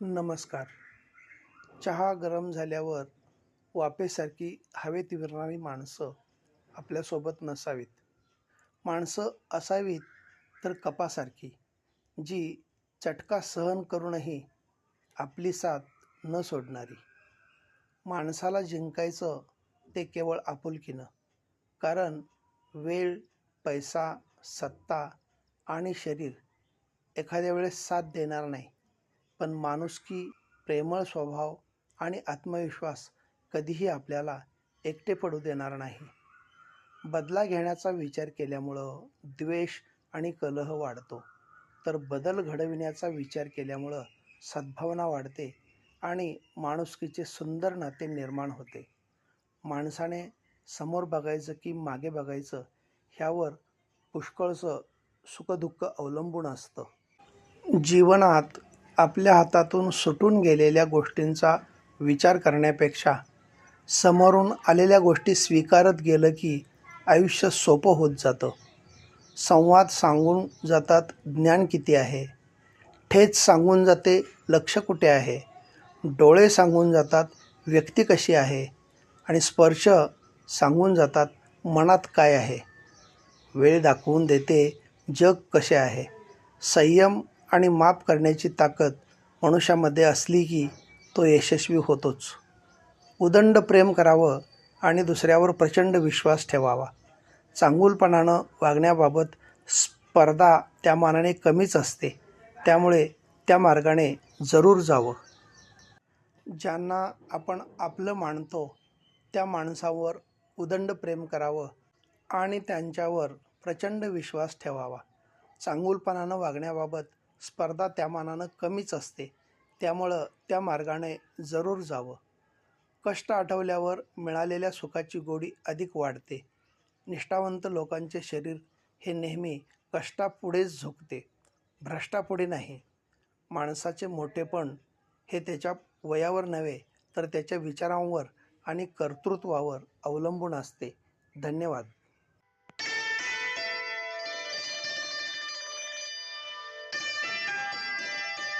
नमस्कार. चहा गरम झाल्यावर वाफेसारखी हवेत विरणारी माणसं आपल्यासोबत नसावीत. माणसं असावीत तर कपासारखी जी चटका सहन करूनही आपली साथ न सोडणारी. माणसाला जिंकायचं ते केवळ आपुलकीनं कारण वेळ पैसा सत्ता आणि शरीर एखाद्या वेळेस साथ देणार नाही. पण माणुसकी प्रेमळ स्वभाव आणि आत्मविश्वास कधीही आपल्याला एकटे पडू देणार नाही. बदला घेण्याचा विचार केल्यामुळं द्वेष आणि कलह वाढतो. तर बदल घडविण्याचा विचार केल्यामुळं सद्भावना वाढते आणि माणुसकीचे सुंदर नाते निर्माण होते. माणसाने समोर बघायचं की मागे बघायचं ह्यावर पुष्कळचं सुखदुःख अवलंबून असतं. जीवनात आपल्या हातातून सुटून गेलेल्या गोष्टींचा विचार करण्यापेक्षा समोरून आलेल्या गोष्टी स्वीकारत गेलं की आयुष्य सोपं होत जातं. संवाद सांगून जातात ज्ञान किती आहे? ठेच सांगून जाते लक्ष कुठे आहे? डोळे सांगून जातात व्यक्ती कशी आहे? आणि स्पर्श सांगून जातात मनात काय आहे? वेळ दाखवून देते जग कसे आहे? संयम आणि माफ करण्याची ताकद मनुष्यामध्ये असली की तो यशस्वी होतोच. उदंड प्रेम करावं आणि दुसऱ्यावर प्रचंड विश्वास ठेवावा. चांगुलपणानं वागण्याबाबत स्पर्धा त्या मानाने कमीच असते. त्यामुळे त्या मार्गाने जरूर जावं. ज्यांना आपण आपलं मानतो त्या माणसावर उदंड प्रेम करावं आणि त्यांच्यावर प्रचंड विश्वास ठेवावा. चांगुलपणानं वागण्याबाबत स्पर्धा त्या मानानं कमीच असते. त्यामुळं त्या मार्गाने जरूर जावं. कष्ट आठवल्यावर मिळालेल्या सुखाची गोडी अधिक वाढते. निष्ठावंत लोकांचे शरीर हे नेहमी कष्टापुढेच झुकते. भ्रष्टापुढे नाही. माणसाचे मोठेपण हे त्याच्या वयावर नव्हे तर त्याच्या विचारांवर आणि कर्तृत्वावर अवलंबून असते. धन्यवाद.